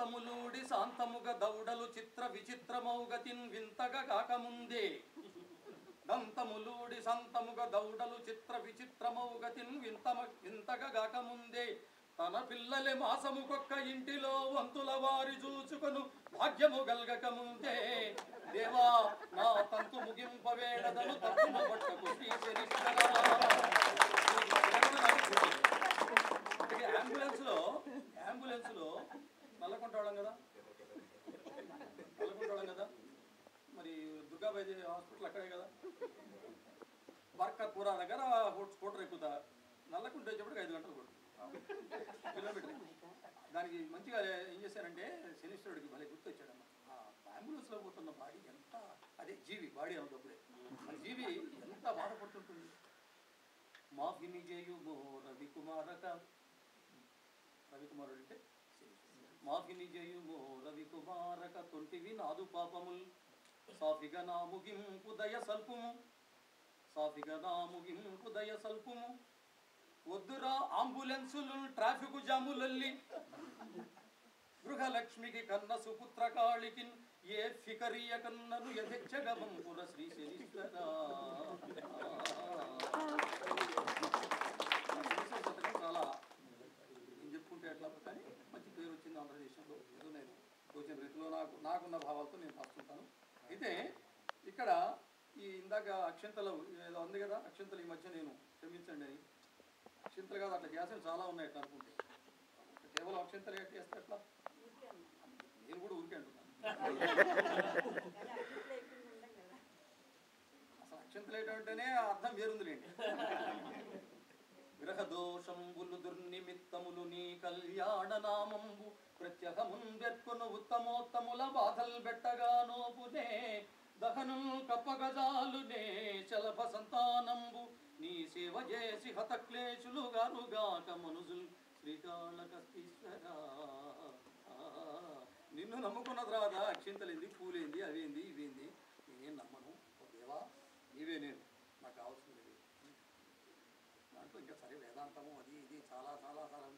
శాంతములూడి శాంతముగ దౌడలు చిత్ర విచిత్రమౌగతిన్ వింతగా కాకముందే దంతములూడి సంతముగ దౌడలు చిత్ర విచిత్రమౌగతిన్ వింత వింతగా గాకముందే తన పిల్లలే మాసముకొక్క ఇంటిలో వంతుల వారి చూచుకొను భాగ్యము గల్గకముందే దేవా నా తంతు ముగింపవేడదను తప్పున పట్టకు శ్రీశనిష్టరా. దుర్గాబాయి హాస్పిటల్ అక్కడే కదా? బర్కత్పుర దగ్గర స్కూటర్ ఎక్కుతా. నల్లకుంటే వచ్చేప్పటికి ఐదు గంటలు కూడా కిలోమీటర్ దానికి మంచిగా ఏం చేశారంటే శనిశ్వరుడికి భలే గుర్తొచ్చాడమ్మ. ఆ అంబులెన్స్లో పోతున్న బాడీ ఎంత అదే జీవి బాడీ అవుతప్పుడే మన జీవి ఎంత బాధపడుతుంటుంది. మాఫిని చేయుమో రవికుమారక. రవికుమారుడు అంటే మాఫిని చేయుమో రవికుమారక తొంటివి నాదు పాపముల్. సాఫిగా నా ముగింపు దయ సల్పుము. సాఫిగా నా ముగింపు దయ సల్పుము. వద్దురా అంబులెన్సులు ట్రాఫిక్ జాములల్లి. గృహలక్ష్మికి కన్న సుపుత్ర కాళికి ఏ ఫికరియ కన్నను యథెచ్చగమంపుర శ్రీ శనీశ్వర చాలా నేను చెప్పుకుంటే ఎట్లా కానీ మంచి పేరు వచ్చింది ఆంధ్రదేశంలో. ఏదో నేను వచ్చిన రీతిలో నాకు నాకున్న భావాలతో నేను రాస్తుంటాను అయితే ఇక్కడ ఈ ఇందాక అక్షంతలు ఏదో ఉంది కదా అక్షంతలు ఈ మధ్య నేను క్షమించండి అని. అక్షంతలు కాదు అట్లా గ్యాసులు చాలా ఉన్నాయి అట్లా అనుకుంటే. కేవలం అక్షంతలు ఎట్లా చేస్తే ఎట్లా? నేను కూడా ఊరికే అంటున్నాను అసలు అక్షంతలు ఏంటంటేనే అర్థం వేరుందిలేండి. గ్రహ దోషంబులు దుర్నిమిత్తములు నీ కళ్యాణ నామంబు ప్రత్యహం వెర్కొను ఉత్తమోత్తముల బాధలు పెట్టగా నోపునే దహనుల్ కప్పగజాలునే చలభ సంతానంబు నీ సేవ చేసి హతక్లేశులు గారుగాక మనుజుల్ శ్రీకాళహస్తీశ్వరా. నిన్ను నమ్ముకున్న తర్వాత అక్షింతలేంది పూలేంది అవేంది ఇవేంది నేనేం నమ్మను. ఓ దేవా నీవే నేను నాకు కావాల్సింది దాంట్లో ఇంకా సరే వేదాంతము అది ఇది చాలా చాలా చాలా